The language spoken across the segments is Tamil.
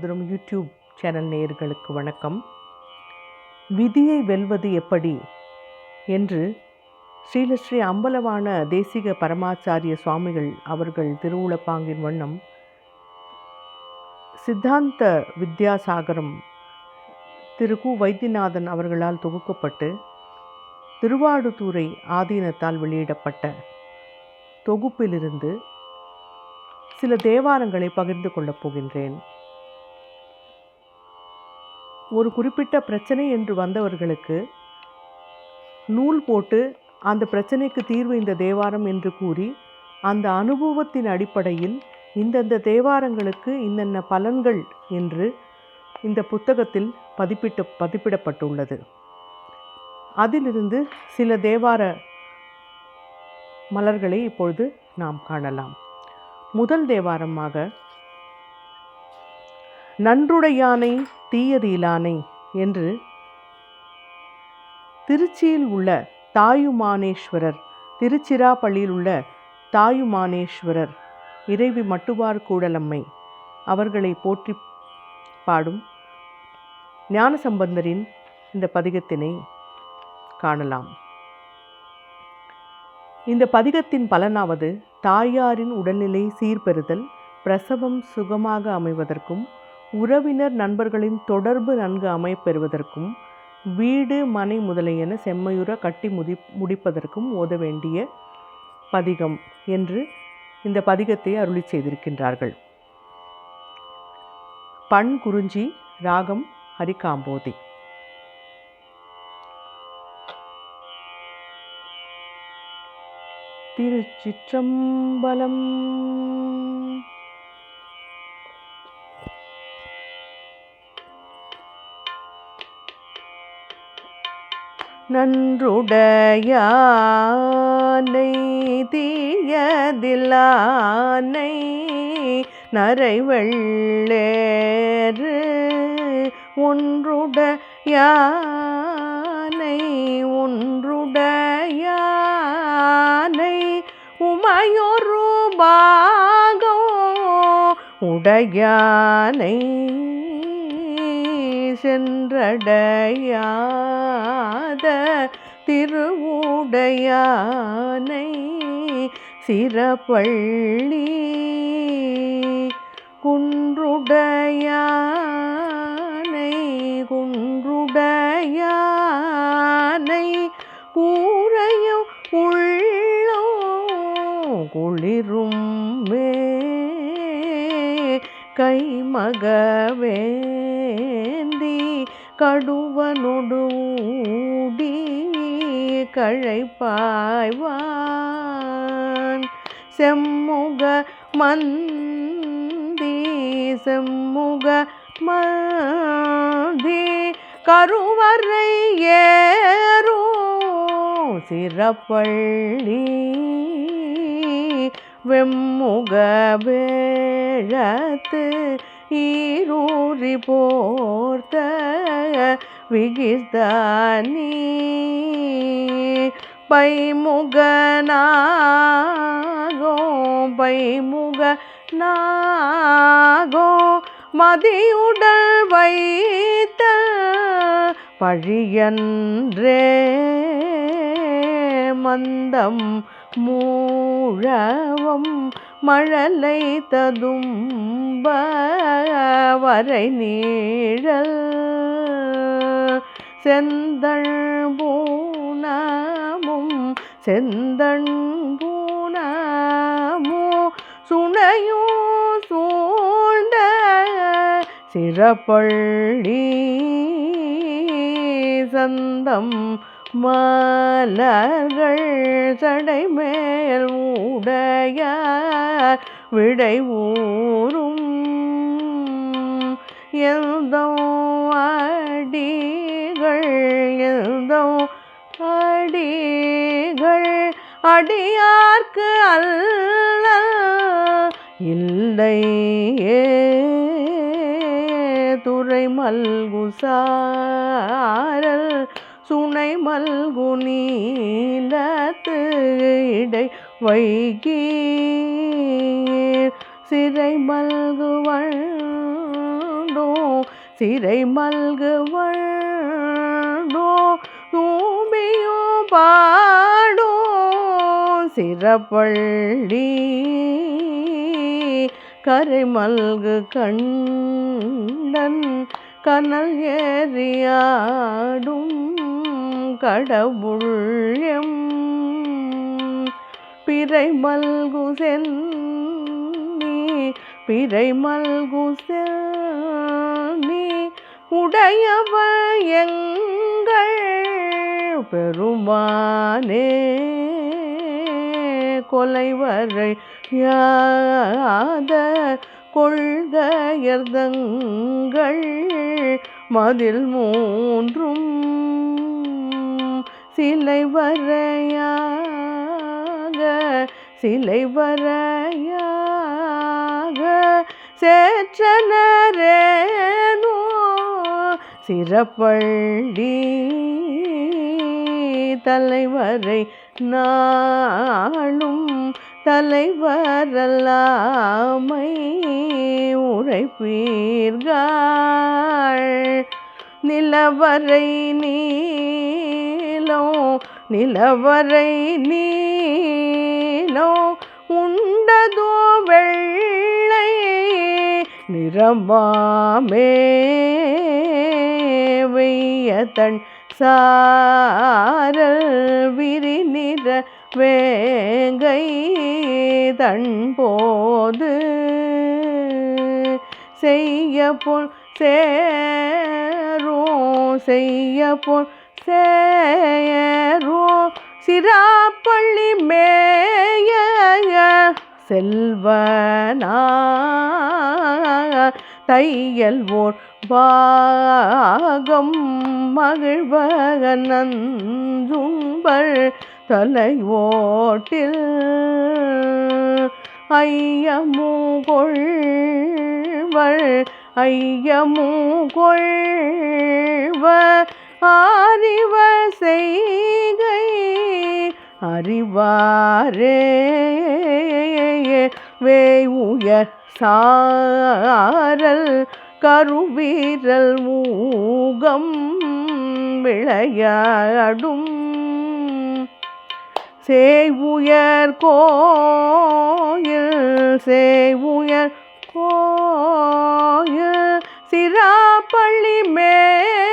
வரும் யூடியூப் சேனல் நேயர்களுக்கு வணக்கம். விதியை வெல்வது எப்படி? என்று ஸ்ரீலஸ்ரீ அம்பலவான தேசிக பரமாச்சாரிய சுவாமிகள் அவர்கள் திருவுளப்பாங்கின் வண்ணம் சித்தாந்த வித்யாசாகரம் திரு கு. வைத்தியநாதன் அவர்களால் தொகுக்கப்பட்டு திருவாடுதுறை ஆதீனத்தால் வெளியிடப்பட்ட தொகுப்பிலிருந்து சில தேவாரங்களை பகிர்ந்து கொள்ளப் போகின்றேன். ஒரு குறிப்பிட்ட பிரச்சனை என்று வந்தவர்களுக்கு நூல் போட்டு அந்த பிரச்சனைக்கு தீர்வு இந்த தேவாரம் என்று கூறி அந்த அனுபவத்தின் அடிப்படையில் இந்தந்த தேவாரங்களுக்கு இன்னென்ன பலன்கள் என்று இந்த புத்தகத்தில் பதிப்பிட்டு பதிப்பிடப்பட்டுள்ளது. அதிலிருந்து சில தேவார மலர்களை இப்பொழுது நாம் காணலாம். முதல் தேவாரமாக நன்றுடையானை தீயதியிலானை என்று திருச்சியில் உள்ள தாயுமானேஸ்வரர் திருச்சிராப்பள்ளியில் உள்ள தாயுமானேஸ்வரர் இறைவி மட்டுவார் கூடலம்மை. அவர்களை போற்றி பாடும் ஞானசம்பந்தரின் இந்த பதிகத்தினை காணலாம். இந்த பதிகத்தின் பலனாவது தாயாரின் உடல்நிலை சீர்பெறுதல் பிரசவம் சுகமாக அமைவதற்கும் உறவினர் நண்பர்களின் தொடர்பு நன்கு அமைப்பெறுவதற்கும் வீடு மனை முதலியன செம்மையுற கட்டி முடி முடிப்பதற்கும் ஓத வேண்டிய பதிகம் என்று இந்த பதிகத்தை அருளி செய்திருக்கின்றார்கள். பண் குறிஞ்சி ராகம் ஹரிகாம்போதி திருச்சிற்றம்பலம் நன்றுடையானை தீயதிலானை நரைவள்ளேறு ஒன்றுடையானை ஒன்றுடையானை உமையொரு பாகம் உடையானை. சென்றடையாத திருவுடையானை சிறப்பள்ளி குன்றுடையானை குன்றுடையானை கூறையும் உள்ளோ குளிரும் மே கைமகவே. கடுவனொடு ஊடி கழைப்பாய்வான் செம்முக மந்தி செம்முக மந்தி கருவறை ஏறோ சிறப்பள்ளி வெம்முக வேழத்து ஈரூரி போர்த்த விகிதானி பைமுகனாகோ பைமுக நாகோ மதியுடல் வைத்த பழியன்றே மந்தம் மூழவும் மழலை ததும்ப வரை நீழல். செந்தள் பூனமும் செந்தண் பூனமோ சுனையோ சூழ்ந்த சிறப்பள்ளி சந்தம் மலர்கள் சடைமேல் உடைய விடை ஊரும் எந்தோ அடிகள் எந்தோ அடிகள் அடியார்க்கு அல்ல இல்லையே. துறை மல்குசாரல் சுனை மல்கு நீலத்து இடை வைகி சிறை மல்கு வண்டோ சிறை மல்குவண்டோ தூமியோ பாடோ சிறப்பள்ளி கரை மல்கு கண்டன் கனல் ஏறியாடும் கடவுள்யம் பிறை மல்கு சென்னி பிறை மல்கு சென்னி உடையவ எங்கள் பெருமானே கொலைவரை யாத கொள்கையர்தங்கள் மதில் மூன்றும் சிலை வரையாக சிலை வரையாக சேற்றனரேனோ சிறப்பள்ளி தலைவரை நாளும் தலைவரல்லாமை உரைப்பீர்கள். நிலவரை நீ நீலோ நிலவரை நீனோ உண்டதோ வெள்ளை நிறமாமேவையதன் சாரல் விரி நிற வேங்கை தன் போது செய்ய பொன் சேரோ செய்ய பொன் சேரோ சிராப்பள்ளி மேய செல்வனா. தையல் ஓர் பாகம் மகிழ்வகனந்தும்பள் தலை ஓட்டில் ஐயமு கொள்வள் ஐயமு கொள்வ ஆறிவர் செய்கை அறிவாரே. வே உயர் சாரல் கருவீரல் மூகம் விளையாடும். சேவுயர் கோயில் சேவுயர் கோயில் சிராப்பள்ளி மேய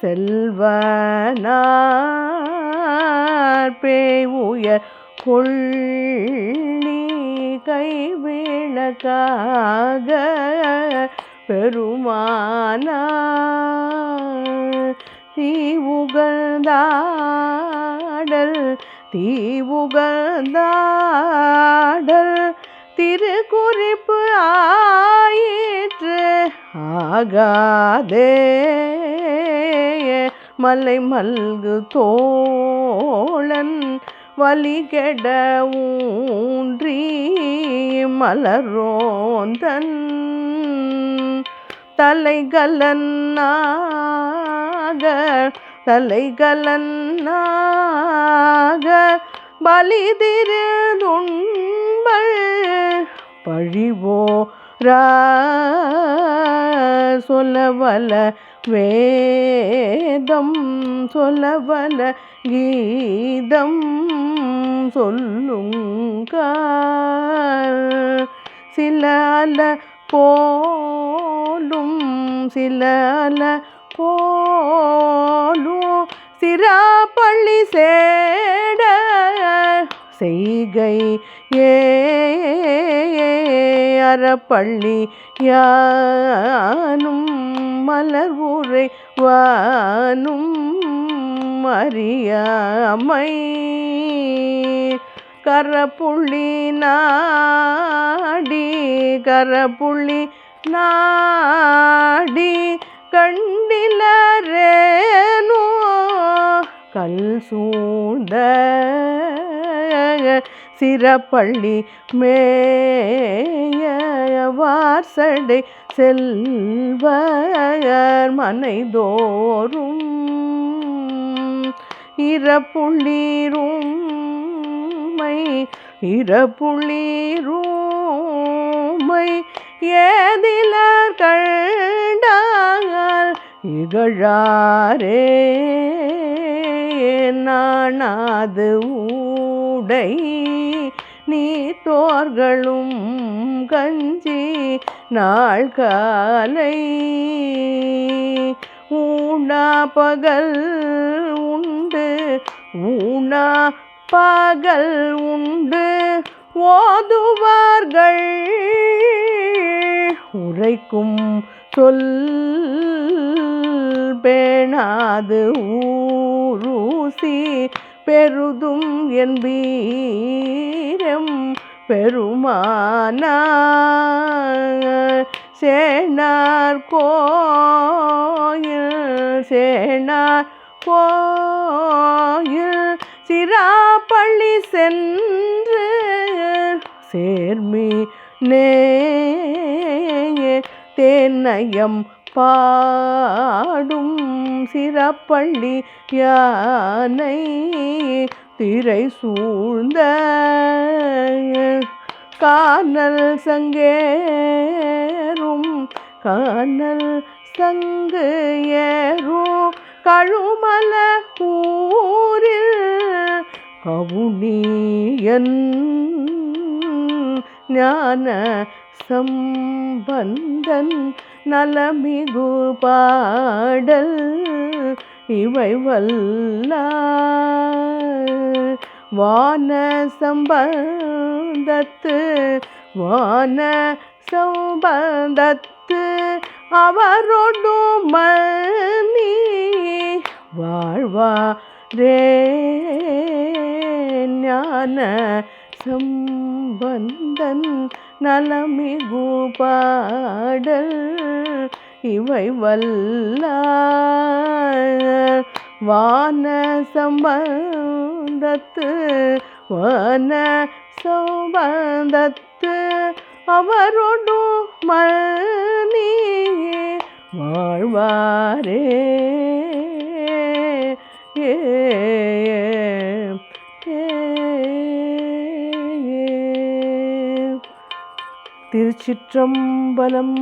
செல்வனார் பேவுயர் கொள்ளி கைவிளக்காக பெருமானார். தீவுகழ்ந்தாடல் தீவுகழ்ந்தாடல் திருக்குறிப்பு ஆயிற்று. ஆகாதே. மலை மல்கு தோழன் வலிகெட ஊன்றி மலரோந்தன் தலைகலன்னாக தலைகலன்னாக பலிதிருதுண்பள் பழிவோ சொல்லவல வேதம் சொல்லவல கீதம் சொல்லுங்க சில அல போலும் சில அல போலும். சிராப்பள்ளி சேட செய்கை. ஏறப்பள்ளி யானும் மலர் ஊரை வானும் அறியாமை. கரப்புள்ளி நாடி கரப்புள்ளி நாடி கண்டிலரேனோ கல் சூழ்ந்த சிறப்பள்ளி மேயவார்சடை செல்வர் மனைதோறும் இறப்புள்ளீரும் மை இறப்புள்ளீருமை ஏதிலர் கண்டால் இகழாரே நாணாது உடை நீ தோர்களும் கஞ்சி நாள் காலை ஊனா பகல் உண்டு ஊனா பகல் உண்டு ஓதுவார்கள் உரைக்கும் சொல் பேணாது ஊரூசி பெருதும் என்பீரம் பெருமானா சேனார் கோயில் சேனார் கோயில் சிராப்பள்ளி சென்று சேர்மி நே தேநயம் பாடும் சிறப்பள்ளி யானை திரை சூழ்ந்த காணல் சங்கேறும் காணல் சங்கு ஏறும் கழுமல ஊரில் கவுனியன் ஞான சம்பந்தன் நலமிகு பாடல் இவை வல்ல வான சம்பந்தத்து வான சம்பந்தத்து அவரோடு மணி வாழ்வா ரே ஞான சம்பந்தன் நலமிகு பாடல் இவை வல்ல வான சம்பந்தத்து வான சம்பந்தத்து அவரோடு மணியே வாழ்வாரே. திருச்சிற்றம்பலம்